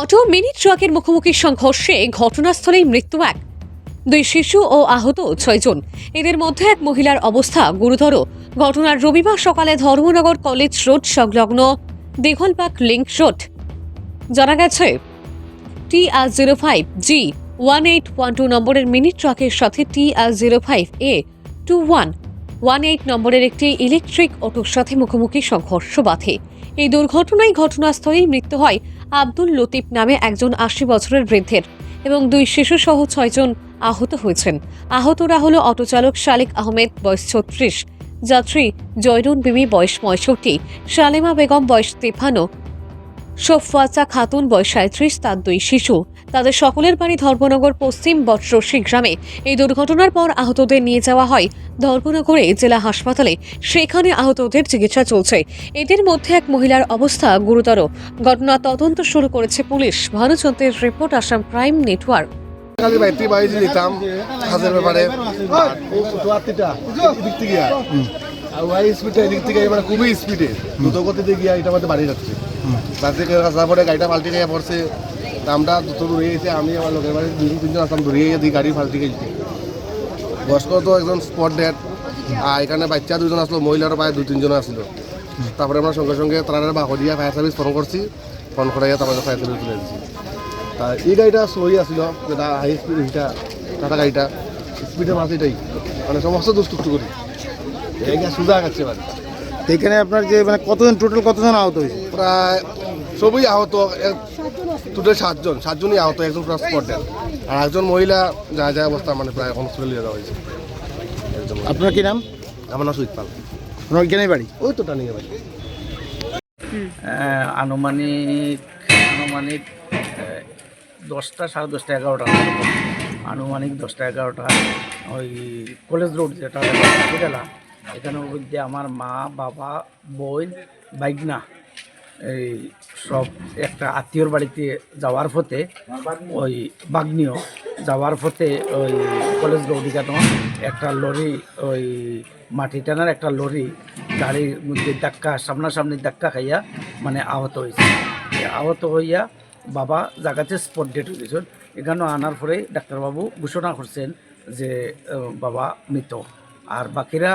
Auto mini ট্রাকের মুখোমুখি সংঘর্ষে ঘটনাস্থলেই মৃত্যু এক। দুই শিশু ও আহত ছয়জন এদের মধ্যে এক মহিলার অবস্থা গুরুতর। ঘটনার রবিবার সকালে ধর্মনগর কলেজ রোড সংলগ্ন দীঘলবাগ লিঙ্ক রোড। জানা গেছে, T R zero five G one eight one two নম্বরের মিনি ট্রাকের সাথে T R zero five A two one one eight নম্বরের একটি ইলেকট্রিক অটোর সাথে মুখোমুখি সংঘর্ষ বাধে। এই দুর্ঘটনায় ঘটনাস্থলেই মৃত্যু হয় আব্দুল লতিফ নামে একজন আশি বছরের বৃদ্ধের এবং দুই শিশু সহ ছয়জন আহত হয়েছেন। আহতরা হল অটোচালক শালিক আহমেদ, বয়স ছত্রিশ, যাত্রী জয়রুন বিবি, বয়স পঁয়ষট্টি, শালেমা বেগম, বয়স তেপান্ন সোফওয়াচা খাতুন বয়স সাঁত্রিশ তার দুই শিশু। তাদের সকলের বাড়ি ধর্মনগর পশ্চিম বটরসি গ্রামে। এই দুর্ঘটনার পর আহতদের নিয়ে যাওয়া হয় ধর্মনগরে জেলা হাসপাতালে। সেখানে আহতদের চিকিৎসা চলছে। এদের মধ্যে এক মহিলার অবস্থা গুরুতর। ঘটনা তদন্ত শুরু করেছে পুলিশ। ভানুচন্দ্রের রিপোর্ট আসাম প্রাইম নেটওয়ার্ক। নিতাম ব্যাপারে। এদিক থেকে আর ওয়াই স্পিডে এদিক থেকে এবার খুবই স্পিডে। দ্রুত গতিতে গিয়া এটা আমাদের বাড়ি যাচ্ছে। তার থেকে রাস্তা পরে গাড়িটা পাল্টে গিয়ে পড়ছে। আমরা দ্রুত দূরে গেছে, আমি আমার লোকের বাড়ি দুজন তিনজন আসলাম দূরে গিয়ে দিই গাড়ি পাল্টে গেছি বয়স্ক তো একজন স্পট ডেট আর এখানে বাচ্চা দুজন আসলো মহিলার প্রায় দুই, তিনজন আসলো। তারপরে আমরা সঙ্গে সঙ্গে তারা দিয়া ফায়ার সার্ভিস ফোন করছি ফোন করে তারপরে ফায়ার সার্ভিস তুলে দিচ্ছি তা এই গাড়িটা সহি আসছিল যেটা হাই স্পিড এইটা টাটা গাড়িটা স্পিডের মাছ এটাই। মানে সমস্ত দুষ্টুক্ত করি। সুদা গেছে মানে। তো এখানে আপনার যে মানে কতজন টোটাল কতজন আহত হয়েছে? প্রায় সবই আহত টোটাল সাতজন সাতজনই আহত একজন পুরো স্পট আর একজন মহিলা যা যা অবস্থা মানে প্রায় হসপিটালে নিয়ে যাওয়া হয়েছে। আপনার কি নাম? আমার নাম সুইট পাল। আপনার এখানেই বাড়ি? ওই তো টানিয়ে আহ, আনুমানিক আনুমানিক দশটা সাড়ে দশটা এগারোটা। আনুমানিক দশটা এগারোটা। ওই কলেজ রোড যেটা গেলা এখানের মধ্যে আমার মা, বাবা বোন বাইকনা, এই সব একটা আত্মীয়র বাড়িতে যাওয়ার পথে ওই বাগনিও যাওয়ার পথে ওই কলেজ রোড কেন একটা লরি, ওই মাটি টানার একটা লরি গাড়ির মধ্যে ধাক্কা, সামনাসামনি ধাক্কা খাইয়া মানে আহত হয়েছে আহত হইয়া বাবা জায়গাতে স্পট ডেট হয়ে গেছেন এখানে আনার পরে ডাক্তারবাবু ঘোষণা করছেন যে বাবা মৃত। আর বাকিরা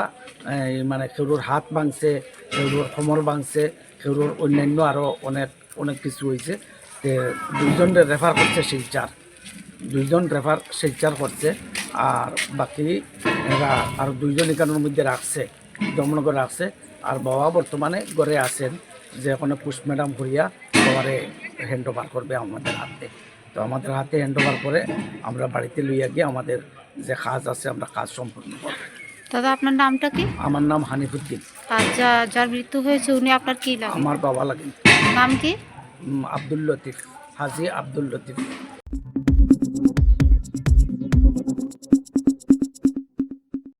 মানে কেউর হাত ভাঙছে কেউর কোমর ভাঙছে কেউর অন্যান্য আরও অনেক অনেক কিছু হয়েছে। তে দুইজন রেফার করছে শিলচার। দুইজন রেফার শিলচার করছে, আর বাকি আর দুইজন এখানের মধ্যে রাখছে দমনগর রাখছে। আর বাবা বর্তমানে ঘরে আছেন, যে এখন পুষ্প ম্যাডাম করিয়া বাবারে হ্যান্ড ওভার করবে আমাদের হাতে। তো আমাদের হাতে হ্যান্ড ওভার করে আমরা বাড়িতে লইয়া গিয়ে আমাদের যে কাজ আছে আমরা কাজ সম্পূর্ণ করব। দাদা আপনার নামটা কি? আমার নাম হানিফুদ্দিন। আর যা যার মৃত্যু হয়েছে উনি আপনার কি লাগে আমার বাবা লাগেন। নাম কি? আব্দুল লতিফ হাজি আব্দুল লতিফ।